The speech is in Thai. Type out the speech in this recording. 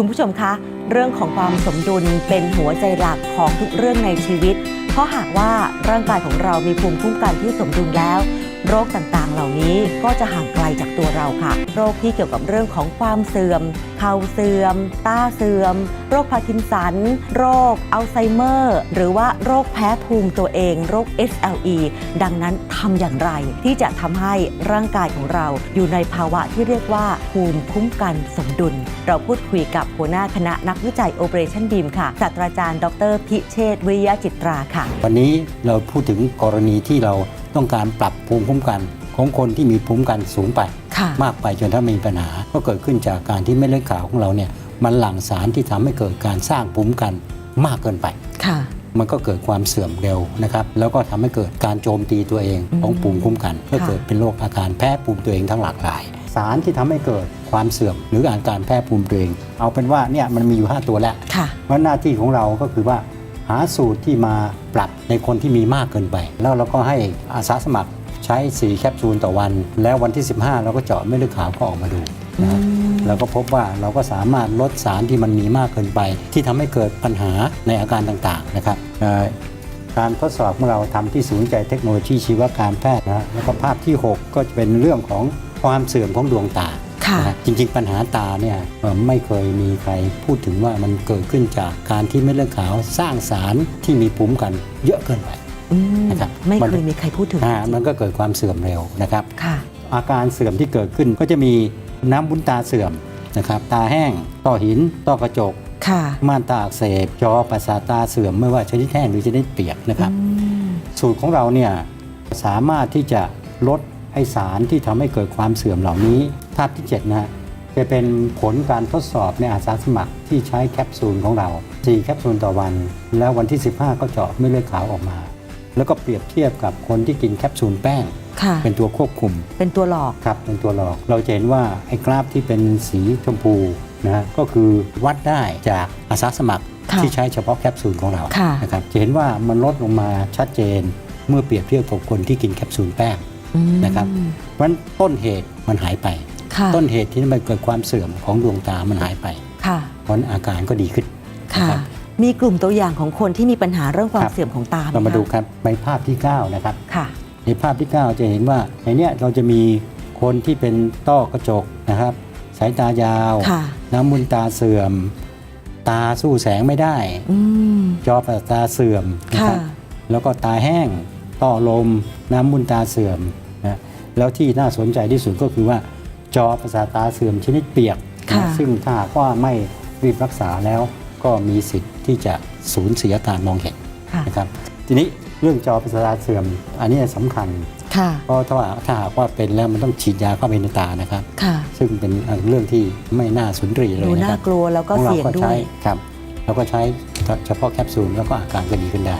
คุณผู้ชมคะ เรื่องของความสมดุลเป็นหัวใจหลักของทุกเรื่องในชีวิต เพราะหากว่าร่างกายของเรามีภูมิคุ้มกันที่สมดุลแล้ว โรคต่างๆ เหล่านี้ก็จะห่างไกลจากตัวเราค่ะ โรคที่เกี่ยวกับเรื่องของความเสื่อม เข่าเสื่อม ตาเสื่อม โรคพาร์กินสัน โรคอัลไซเมอร์ หรือว่าโรคแพ้ภูมิตัวเอง โรค SLE ดังนั้นทำอย่างไรที่จะทำให้ร่างกายของเราอยู่ในภาวะที่เรียกว่าภูมิคุ้มกันสมดุล เราพูดคุยกับหัวหน้าคณะนักวิจัย Operation Beam ค่ะศาสตราจารย์ ดร พิเชษวิริยะจิตราค่ะ วันนี้เราพูดถึงกรณีที่เรา ต้องการปรับภูมิคุ้มกันของคนที่มีภูมิคุ้มกันสูงไปค่ะมากไปจนถ้ามีปัญหา ก็เกิดขึ้นจากการที่เม็ดเลือดขาวของเราเนี่ยมันหลั่งสารที่ทำให้เกิดการสร้างภูมิคุ้มกันมากเกินไปค่ะมันก็เกิดความเสื่อมเร็วนะครับ แล้วก็ทำให้เกิดการโจมตีตัวเองของภูมิคุ้มกัน ก็เกิดเป็นโรคอาการแพ้ภูมิตัวเองทั้งหลากหลาย สารที่ทำให้เกิดความเสื่อมหรืออาการแพ้ภูมิตัวเอง เอาเป็นว่าเนี่ยมันมีอยู่ 5 ตัวแล้วค่ะเพราะหน้าที่ของเราก็คือว่า หาสูตรที่มาปรับในคนที่มีมากเกินไป แล้วเราก็ให้อาสาสมัครใช้ 4 แคปซูลต่อวัน แล้ววันที่ 15 เราก็เจาะเม็ดเลือดขาวก็ออกมาดูนะฮะเราก็พบว่าเราก็สามารถลดสารที่มันมีมากเกินไป ที่ทำให้เกิดปัญหาในอาการต่างๆนะครับเอ่อการทดสอบของเราทำที่ศูนย์วิจัยเทคโนโลยีชีวการแพทย์นะฮะแล้วก็ภาพที่ 6 ก็จะเป็นเรื่องของความเสื่อมของดวงตา ค่ะนะฮะจริงๆปัญหาตาเนี่ยเอ่อไม่เคยมีใครพูดถึงว่ามันเกิดขึ้นจากการที่เม็ดเลือดขาวสร้างสารที่มีภูมิคุ้มกันเยอะเกินไป อืมนะครับ ไม่มันเคยมีใครพูดถึงอ่ามันก็เกิดความเสื่อมเร็วนะครับ ค่ะ อาการเสื่อมที่เกิดขึ้นก็จะมีน้ำวุ้นตาเสื่อมนะครับตาแห้ง ต้อหิน ต้อกระจก ค่ะม่านตาอักเสบ จอประสาทตาเสื่อมไม่ว่าชนิดแห้งหรือชนิดเปียกนะครับ อืมสูตรของเราเนี่ยสามารถที่จะลดไอสารที่ทำให้เกิดความเสื่อมเหล่านี้ ภาพที่ 7 นะฮะจะเป็นผลการทดสอบในอาสาสมัครที่ใช้แคปซูลของเรา 4 แคปซูลต่อวัน แล้ววันที่ 15 ก็เจาะเม็ดเลือดขาวออกมา แล้วก็เปรียบเทียบกับคนที่กินแคปซูลแป้งค่ะเป็นตัวควบคุม เป็นตัวหลอกครับเป็นตัวหลอก เราจะเห็นว่าไอ้กราฟที่เป็นสีชมพูนะฮะก็คือวัดได้จากอาสาสมัครค่ะที่ใช้เฉพาะแคปซูลของเราค่ะนะครับจะเห็นว่ามันลดลงมาชัดเจน เมื่อเปรียบเทียบกับคนที่กินแคปซูลแป้งอืม นะครับ เพราะฉะนั้นต้นเหตุมันหายไป ค่ะต้นเหตุที่มันเกิดความเสื่อมของดวงตามันหายไป ค่ะ เพราะฉะนั้นอาการก็ดีขึ้นค่ะนะครับ มีกลุ่มตัวอย่างของคนที่มีปัญหาเรื่องควาคมรับ เสื่อมของตาไหเรามาคะดูครับในภาพที่ 9 นะครับ ค่ะ ในภาพที่ 9 จะเห็นว่าในเนี้ยเราจะมีคนที่เป็นต้อกระจกนะครับ สายตายาว ค่ะ น้ำมูลตาเสื่อม ตาสู้แสงไม่ได้ อืม จอประสาทตาเสื่อมนะค่ะ ครับแล้วก็ตาแห้ง ต้อลม น้ำมูลตาเสื่อมนะแล้วที่น่าสนใจที่สุดก็คือว่าจอประสาทตาเสื่อมชนิดเปียกค่ะนะซึ่งถ้าหากว่าไม่รีบรักษาแล้วก็มีสิทธิ์ที่จะสูญเสียการมองเห็นค่ะนะครับทีนี้เรื่องจอประสาทตาเสื่อม อันนี้สำคัญค่ะเพราะถ้าว่าถ้าหากว่าเป็นแล้วมันต้องฉีดยาเข้าไปในตานะครับค่ะซึ่งเป็นเรื่องที่ไม่น่าสุนทรีเลดูยนะน่าครับกลัวแล้วก็ของเราเสี่ยงก็ด้วใช้ยครับเราก็ใช้เฉพาะแคปซูลแล้วก็อาการก็ดีขึ้นได้